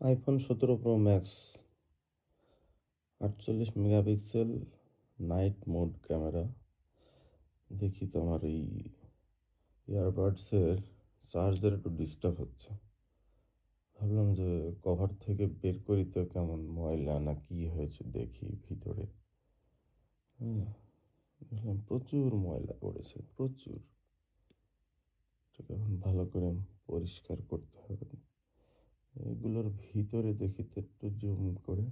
IPhone সতেরো Pro Max, আটচল্লিশ megapixel, night mode camera. দেখি তো আমার এই ইয়ারবাডসের চার্জের একটু ডিস্টার্ব হচ্ছে। ভাবলাম যে কভার থেকে বের করি তো কেমন ময়লা না কি হয়েছে দেখি ভিতরে। হ্যাঁ প্রচুর ময়লা পড়েছে, প্রচুর। এখন ভালো করে পরিষ্কার করতে এগুলোর ভিতরে দেখি তো একটু জুম করে।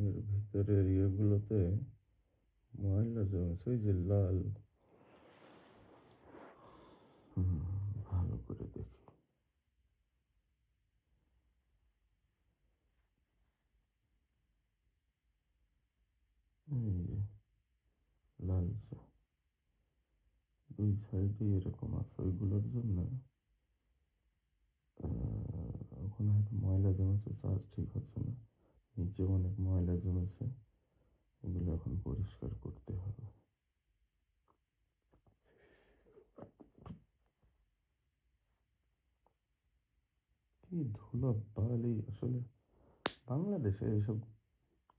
এর ভিতরের ইয়েগুলোতে ময়লা জমেছে, ওই যে লাল হুম, ভালো করে দেখি এই যে লালচে দুই সাইডে এরকম আছে। ওইগুলোর জন্য ওখানে হয়তো ময়লা জমেছে চার্জ ঠিক হচ্ছে না। নিচে অনেক ময়লা জমেছে। এগুলো এখন পরিষ্কার করতে হবে। কি ধুলো বালি আসলে বাংলাদেশে এসব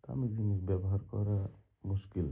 দামি জিনিস ব্যবহার করা মুশকিল